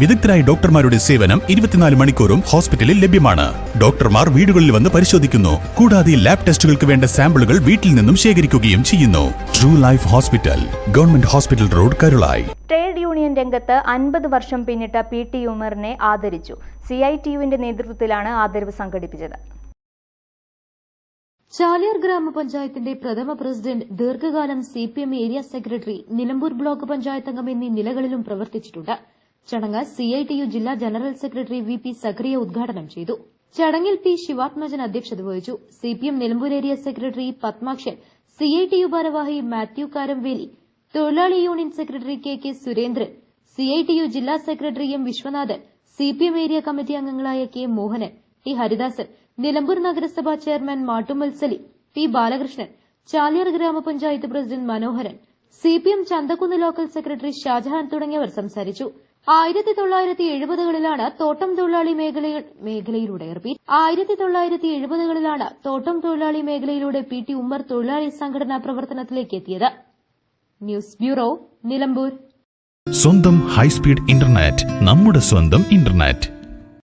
വിദഗ്ധരായ ഡോക്ടർമാരുടെ സേവനം ഇരുപത്തിനാല് മണിക്കൂറും ഹോസ്പിറ്റലിൽ ലഭ്യമാണ്. ഡോക്ടർമാർ വീടുകളിൽ വന്ന് പരിശോധിക്കുന്നു. കൂടാതെ ലാബ് ടെസ്റ്റുകൾക്ക് വേണ്ട സാമ്പിളുകൾ വീട്ടിൽ നിന്നും ശേഖരിക്കുകയും ചെയ്യുന്നു. True life hospital government hospital road Karulayi trade union രംഗത്ത് അൻപത് വർഷം പിന്നിട്ട പി ടി ഉമറിനെ ആദരിച്ചു. സി ഐ ടി യുവിന്റെ നേതൃത്വത്തിലാണ് ആദരവ് സംഘടിപ്പിച്ചത്. ചാലിയാർ ഗ്രാമപഞ്ചായത്തിന്റെ പ്രഥമ പ്രസിഡന്റ് ദീർഘകാലം C P M area secretary Nilambur block panchayat അംഗം എന്നീ നിലകളിലും പ്രവർത്തിച്ചിട്ടുണ്ട്. ചടങ്ങ് സിഐടിയു ജില്ലാ general secretary V P Zakaria ഉദ്ഘാടനം ചെയ്തു. ചടങ്ങിൽ പി ശിവാത്മജൻ അധ്യക്ഷത വഹിച്ചു. CPM Nilambur area secretary Padmakshan CITU ഭാരവാഹി മാത്യു കാരംവേലി തൊഴിലാളി union secretary K K Surendran CITU ജില്ലാ secretary M Viswanathan CPM area committee അംഗങ്ങളായ കെ മോഹനൻ ടി ഹരിദാസൻ നിലമ്പൂർ നഗരസഭാ ചെയർമാൻ മാട്ടു സലി പി ബാലകൃഷ്ണൻ ചാലിയാർ ഗ്രാമപഞ്ചായത്ത് president Manoharan CPM Chanthakkunnu local secretary Shajahan തുടങ്ങിയവർ സംസാരിച്ചു. ആയിരത്തി തൊള്ളായിരത്തി എഴുപതുകളിലാണ് തോട്ടം തൊഴിലാളി മേഖലയിലൂടെ റിപ്പീറ്റ് ആയിരത്തി തൊള്ളായിരത്തി എഴുപതുകളിലാണ് തോട്ടം തൊഴിലാളി മേഖലയിലൂടെ പി ടി ഉമ്മർ തൊഴിലാളി സംഘടനാ പ്രവർത്തനത്തിലേക്ക് എത്തിയത്. News bureau Nilambur. സ്വന്തം ഹൈസ്പീഡ് ഇന്റർനെറ്റ് നമ്മുടെ സ്വന്തം ഇന്റർനെറ്റ്.